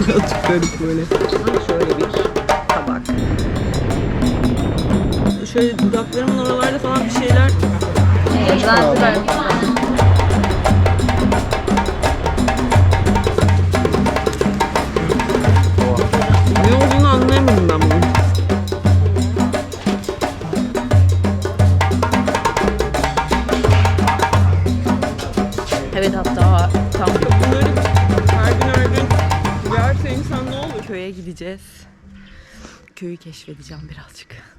Birazcık garip böyle. Şöyle bir tabak. Şöyle dudaklarımın oralarda falan bir şeyler ne insan ne olur? Köye gideceğiz. Köyü keşfedeceğim birazcık.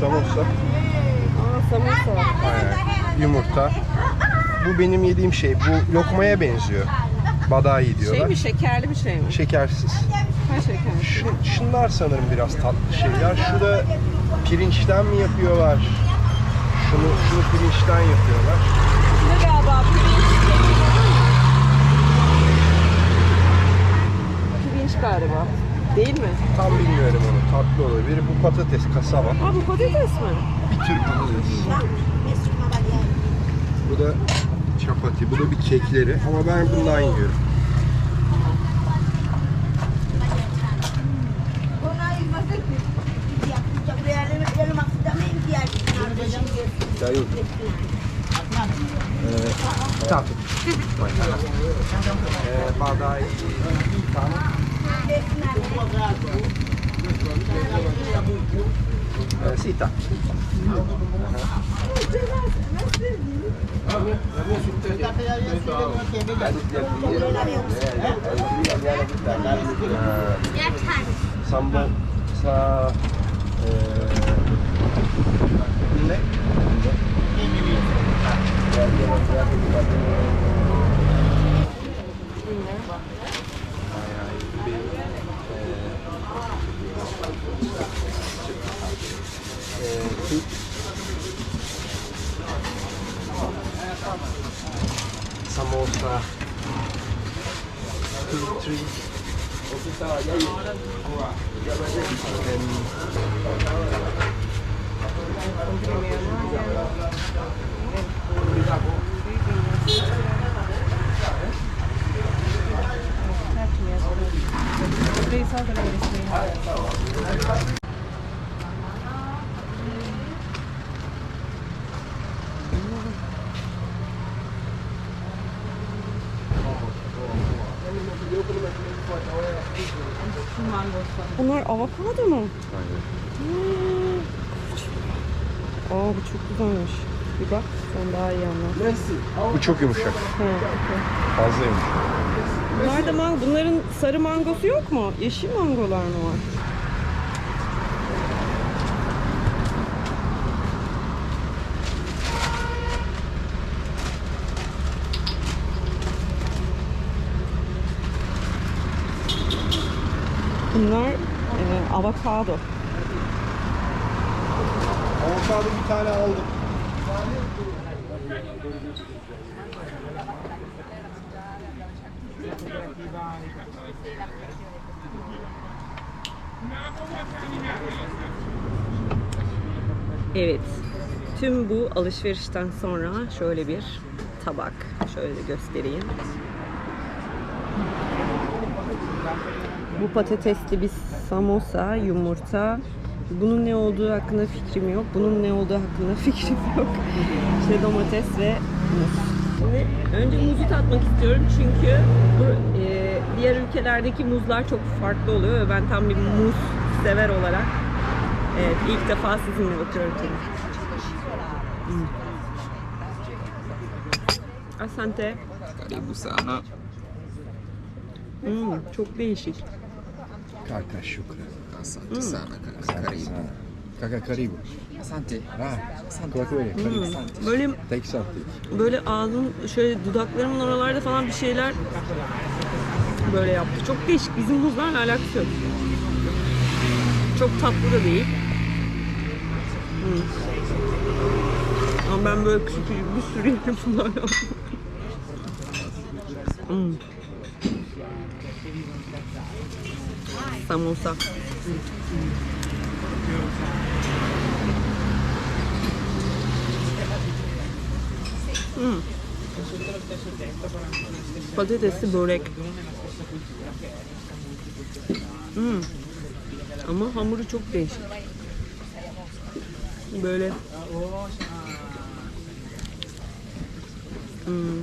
Samosa, Aa samosa. aynen, yumurta. Bu benim yediğim şey. Bu lokmaya benziyor. Badai Şey diyorlar. mi şekerli bir şey mi? Şekersiz. Ha şeker. Şu, şunlar sanırım biraz tatlı şeyler. Şu da pirinçten mi yapıyorlar? Şunu, şunu pirinçten yapıyorlar. Ne galiba pirinç. Pirinç galiba. Değil mi? Tam bilmiyorum onu. Tatlı olabilir. Bu patates, kasaba. Aa bu patates mi? Bir tür patates. Bu da çapati. Bu da bir kekleri. Ama ben bundan yiyorum. Dayı. Ee, tatlı. Ee, tam. Ee, sita. Sambo sa avokado mu? Hmm. Aa bu çok güzelmiş. Bir bak sen daha iyi anla. Bu çok yumuşak. Ha, okey. Fazla yumuşak. Bunlar da man bunların sarı mangosu yok mu? Yeşil mangolar mı var? Bunlar e, avokado. Avokado bir tane aldım. Evet. Tüm bu alışverişten sonra şöyle bir tabak. Şöyle göstereyim. Bu patatesli bir samosa, yumurta. Bunun ne olduğu hakkında fikrim yok. Bunun ne olduğu hakkında fikrim yok. işte domates ve muz. Şimdi önce muzu tatmak istiyorum çünkü bu e, diğer ülkelerdeki muzlar çok farklı oluyor ve ben tam bir muz sever olarak evet, ilk defa sizinle bakıyorum tabii. Hmm. Asante. Karibu sana. Hmm, çok değişik. Kaka şükür. Asante sana kanka. Karibu. Kaka karibu. Asante. Ha. Kulak öyle. Karibu. Böyle Take something. böyle ağzım şöyle dudaklarımın oralarda falan bir şeyler böyle yaptı. Çok değişik. Bizim muzlarla alakası yok. Çok tatlı da değil. Hmm. Ama ben böyle küçük küçük bir sürü yerim bunlar yaptım. Hmm. Samosa. Hmm. Patatesli börek. Hmm. Ama hamuru çok değişik. Böyle Hmm.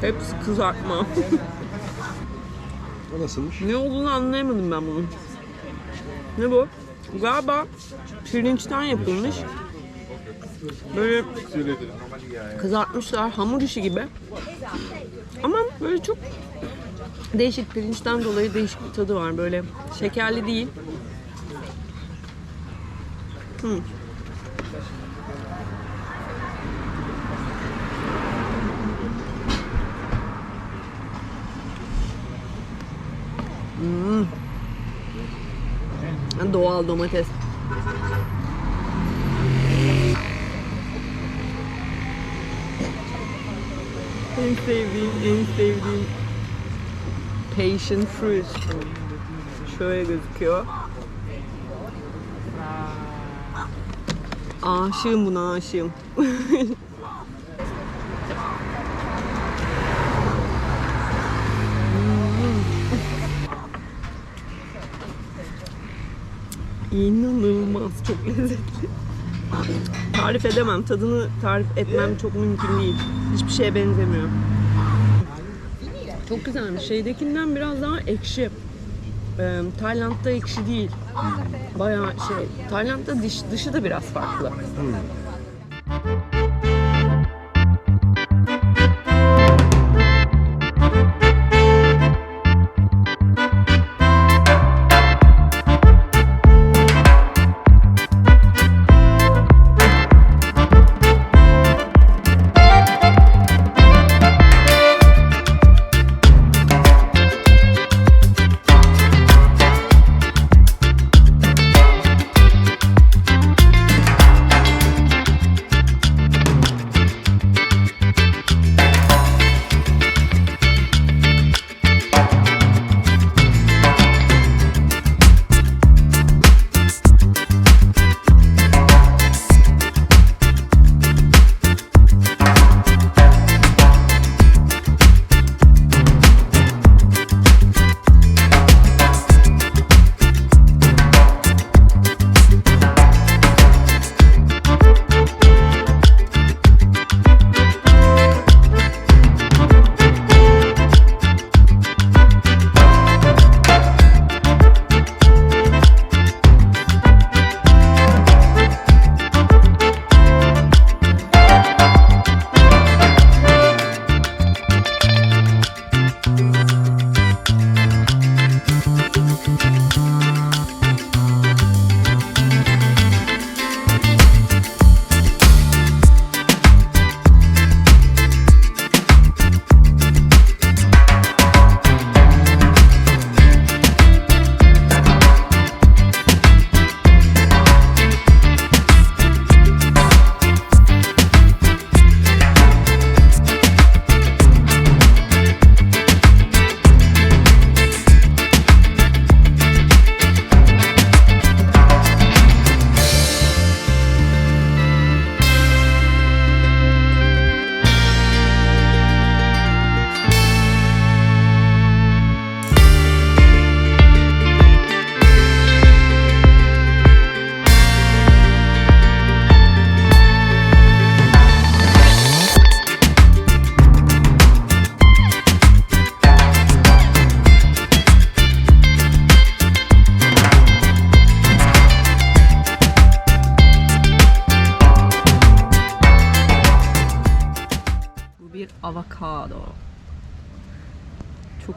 Hepsi kızartma. O nasılmış? ne olduğunu anlayamadım ben bunun. Ne bu? Galiba pirinçten yapılmış. Böyle kızartmışlar hamur işi gibi. Ama böyle çok değişik pirinçten dolayı değişik bir tadı var. Böyle şekerli değil. Hmm. Doğal domates. En sevdiğim, en sevdiğim passion fruit. Şöyle gözüküyor. Aşığım buna aşığım. İnanılmaz çok lezzetli. Tarif edemem. Tadını tarif etmem çok mümkün değil. Hiçbir şeye benzemiyor. Çok güzelmiş. Şeydekinden biraz daha ekşi. Ee, Tayland'da ekşi değil. Bayağı şey. Tayland'da dış, dışı da biraz farklı. avokado.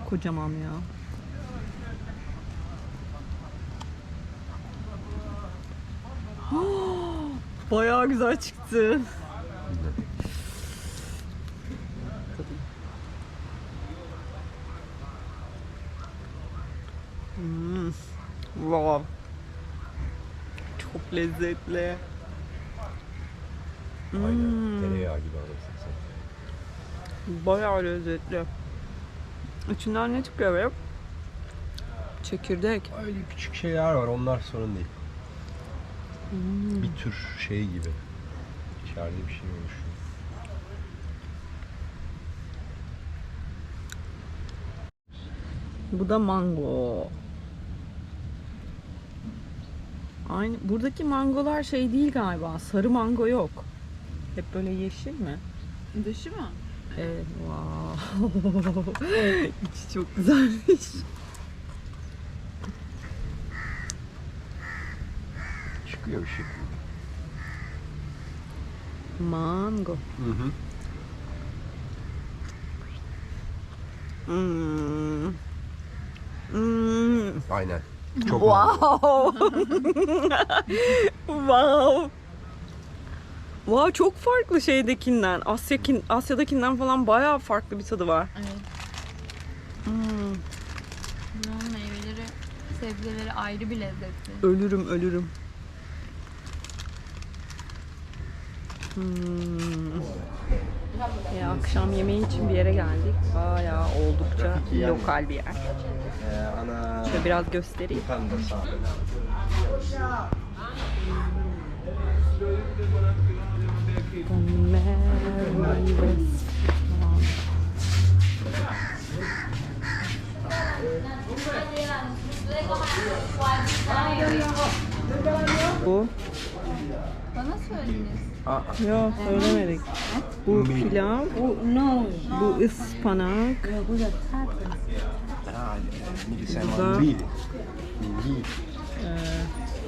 Kocaman ya. Bayağı güzel çıktı. Hmm. Wow. Çok lezzetli. Aynen. Tereyağı gibi alırsın sen. Bayağı lezzetli. İçinden ne çıkıyor be? Çekirdek. Öyle küçük şeyler var. Onlar sorun değil. Bir tür şey gibi. İçeride bir şey oluşuyor. Bu da mango. Aynı buradaki mangolar şey değil galiba. Sarı mango yok. Hep böyle yeşil mi? Dışı mı? Evet. Wow. İçi çok güzelmiş. Çıkıyor bir şey. Mango. Hı hı. Hmm. Hmm. Aynen. Çok Wow. wow. Wow çok farklı şeydekinden. Asyakin, Asya'dakinden falan bayağı farklı bir tadı var. Evet. Hmm. Bunun meyveleri, sebzeleri ayrı bir lezzetli. Ölürüm ölürüm. Hmm. Ya, akşam yemeği için bir yere geldik. Bayağı oldukça lokal bir yer. Ee, ana Şöyle biraz göstereyim. Bu Bana söylediniz. Yok söylemedik. Bu pilav, bu no. Bu ıspanak, Ah. Un bill. e,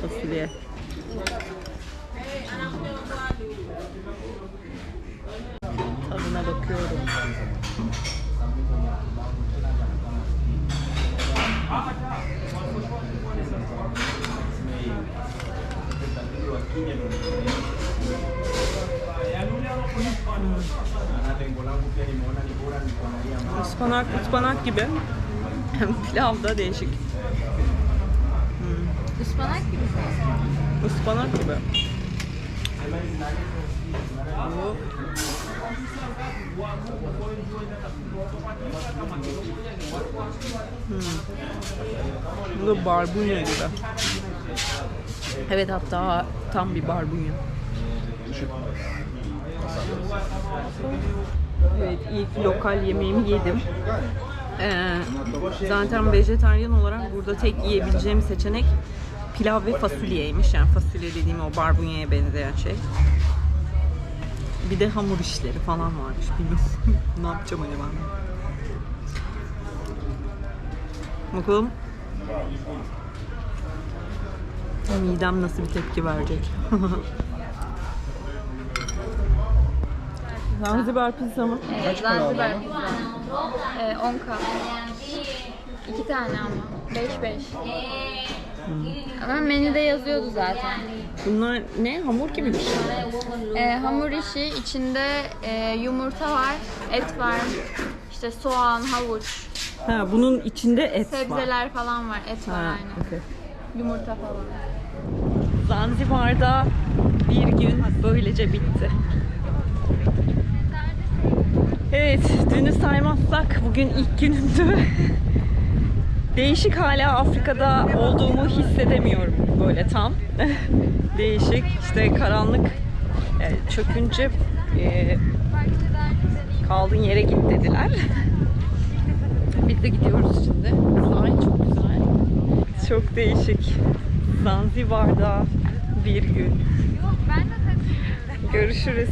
fasulye. Tadına bakıyorum. Ispanak, ıspanak gibi. Pilav da değişik. Ispanak gibi şey. Ispanak gibi. Bu Hmm. Bu da barbunya gibi. Evet hatta tam bir barbunya. Evet ilk lokal yemeğimi yedim. Ee, zaten vejetaryen olarak burada tek yiyebileceğim seçenek pilav ve fasulyeymiş. Yani fasulye dediğim o barbunyaya benzeyen şey. Bir de hamur işleri falan varmış. Bilmiyorum. ne yapacağım acaba? Bakalım. Midem nasıl bir tepki verecek? Zanzibar pizza mı? Evet, Zanzibar pizza. Ee, 10k. İki tane ama. 5 5. Ama menüde yazıyordu zaten. Bunlar ne? Hamur gibi bir şey. Ee, hamur işi içinde e, yumurta var, et var, işte soğan, havuç, Ha, bunun içinde et var. sebzeler falan var. Et var Ha, aynen. okey. Yumurta falan. Zanzibar'da bir gün böylece bitti. Evet, dünü saymazsak bugün ilk günümdü. Değişik hala Afrika'da olduğumu hissedemiyorum böyle tam. Değişik, işte karanlık e, çökünce e, kaldığın yere git dediler. Biz de gidiyoruz şimdi. Sahil çok güzel. Çok değişik. Zanzibar'da bir gün. Görüşürüz.